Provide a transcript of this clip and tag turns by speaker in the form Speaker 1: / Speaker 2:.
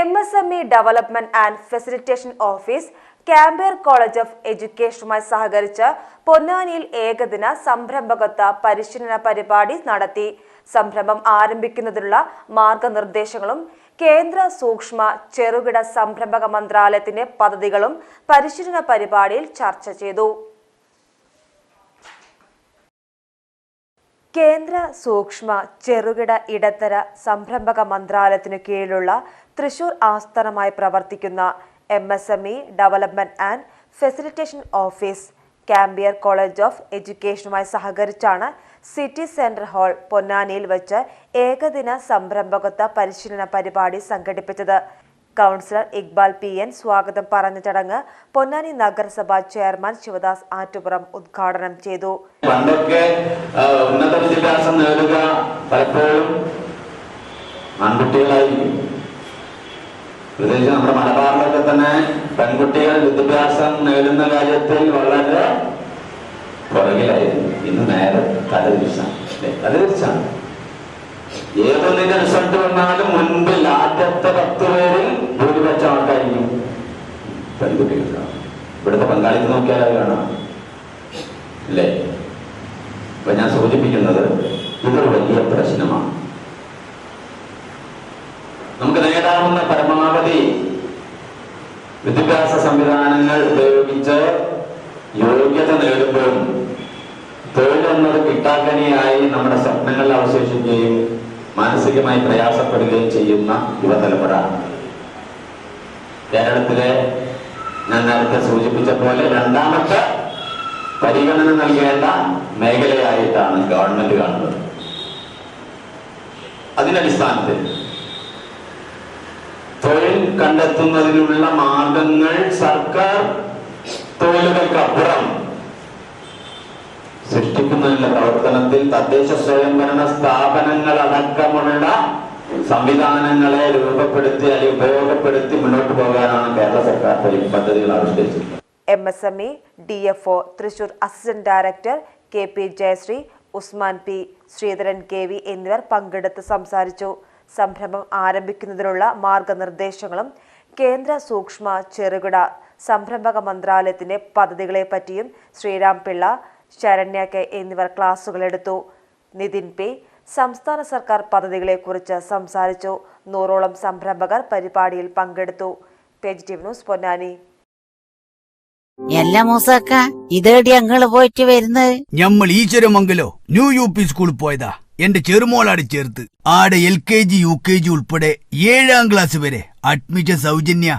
Speaker 1: M S M E development and facilitation office കാമ്പയർ college of എഡ്യൂക്കേഷനുമായി സഹകരിച്ച് പൊന്നാനിയിൽ ഏകദിന സംരംഭകത്വ പരിശീലന പരിപാടി നടത്തി. സംരംഭം ആരംഭിക്കുന്നതിനുള്ള മാർഗനിർദ്ദേശങ്ങളും കേന്ദ്ര സൂക്ഷ്മ ചെറുകിട സംരംഭക മന്ത്രാലയത്തിന്റെ പദ്ധതികളും പരിശീലന പരിപാടിയിൽ ചർച്ച ചെയ്തു. കേന്ദ്ര സൂക്ഷ്മ ചെറുകിട ഇടത്തര സംരംഭക മന്ത്രാലയത്തിനു കീഴിലുള്ള തൃശൂർ ആസ്ഥാനമായി പ്രവർത്തിക്കുന്ന M S M E development and facilitation office കാമ്പിയർ college of എഡ്യൂക്കേഷനുമായി സഹകരിച്ചാണ് സിറ്റി സെന്റർ ഹാൾ പൊന്നാനിയിൽ വെച്ച് ഏകദിന സംരംഭകത്വ പരിശീലന പരിപാടി സംഘടിപ്പിച്ചത്. കൗൺസിലർ ഇക്ബാൽ പി എൻ സ്വാഗതം പറഞ്ഞ ചടങ്ങ് പൊന്നാനി നഗരസഭാ ചെയർമാൻ ശിവദാസ് ആറ്റുപുറം ഉദ്ഘാടനം ചെയ്തു.
Speaker 2: പണ്ടൊക്കെ ഉന്നത വിദ്യാഭ്യാസം നേടുക പലപ്പോഴും ആൺകുട്ടികളായിരിക്കും പ്രത്യേകിച്ച് നമ്മുടെ മലബാറിലൊക്കെ തന്നെ പെൺകുട്ടികൾ വിദ്യാഭ്യാസം നേടുന്ന കാര്യത്തിൽ വളരെ പുറകിലായിരുന്നു. ഇന്ന് നേരെ തലതിരിച്ചാണ്? തലതിരിച്ചാണ്. ഏതൊന്നിന്റെ റിസൾട്ട് വന്നാലും മുൻപിൽ ആദ്യത്തെ പത്ത് പേരിൽ ഭൂരിപക്ഷം ആൾക്കായിരിക്കും പെൺകുട്ടികൾക്കാണ് ഇവിടുത്തെ പങ്കാളിക്ക് നോക്കിയാൽ കാണാം? അല്ലേ അപ്പൊ ഞാൻ സൂചിപ്പിക്കുന്നത് ഇതൊരു വലിയ പ്രശ്നമാണ്. നമുക്ക് നേടാവുന്ന പരമാവധി വിദ്യാഭ്യാസ സംവിധാനങ്ങൾ ഉപയോഗിച്ച് യോഗ്യത നേടുമ്പോഴും തൊഴിലെന്നത് കിട്ടാക്കനിയായി നമ്മുടെ സ്വപ്നങ്ങളിൽ അവശേഷിക്കുകയും മാനസികമായി പ്രയാസപ്പെടുകയും ചെയ്യുന്ന യുവതലമുറ. കേരളത്തിലെ ഞാൻ നേരത്തെ സൂചിപ്പിച്ച പോലെ രണ്ടാമത്തെ പരിഗണന നൽകേണ്ട മേഖലയായിട്ടാണ് ഗവൺമെന്റ് കാണുന്നത്. അതിനടിസ്ഥാനത്തിൽ തൊഴിൽ കണ്ടെത്തുന്നതിനുള്ള മാർഗങ്ങൾ സർക്കാർ തൊഴിലുകൾക്കപ്പുറം സൃഷ്ടിക്കുന്നതിനുള്ള പ്രവർത്തനത്തിൽ തദ്ദേശ സ്വയംഭരണ സ്ഥാപനങ്ങൾ അടക്കമുള്ള സംവിധാനങ്ങളെ രൂപപ്പെടുത്തി അല്ലെങ്കിൽ ഉപയോഗപ്പെടുത്തി മുന്നോട്ട് പോകാനാണ് കേരള സർക്കാർ പദ്ധതികൾ ആവിഷ്കരിച്ചിട്ടുള്ളത്.
Speaker 1: M S M E D F O Thrissur assistant director K P Jayasree Usman P Sreedharan K V എന്നിവർ പങ്കെടുത്ത് സംസാരിച്ചു. സംരംഭം ആരംഭിക്കുന്നതിനുള്ള മാർഗനിർദ്ദേശങ്ങളും കേന്ദ്ര സൂക്ഷ്മ ചെറുകിട സംരംഭക മന്ത്രാലയത്തിന്റെ പദ്ധതികളെപ്പറ്റിയും ശ്രീരാം പിള്ള ശരണ്യ കെ എന്നിവർ ക്ലാസുകളെടുത്തു നിതിൻ പി. സംസ്ഥാന സർക്കാർ പദ്ധതികളെക്കുറിച്ച് സംസാരിച്ചു. നൂറോളം സംരംഭകർ പരിപാടിയിൽ പങ്കെടുത്തു. ന്യൂസ് പൊന്നാനി.
Speaker 3: എല്ലാ മൂസക്ക ഇതേടി അങ്ങൾ പോയിട്ട് വരുന്നത്?
Speaker 4: ഞമ്മൾ ഈശ്വരമംഗലോ ന്യൂ യു പി സ്കൂളിൽ പോയതാ. എന്റെ ചെറുമോളാട് ചേർത്ത്. ആടെ L K G U K G ഉൾപ്പെടെ ഏഴാം ക്ലാസ് വരെ അഡ്മിഷൻ സൗജന്യ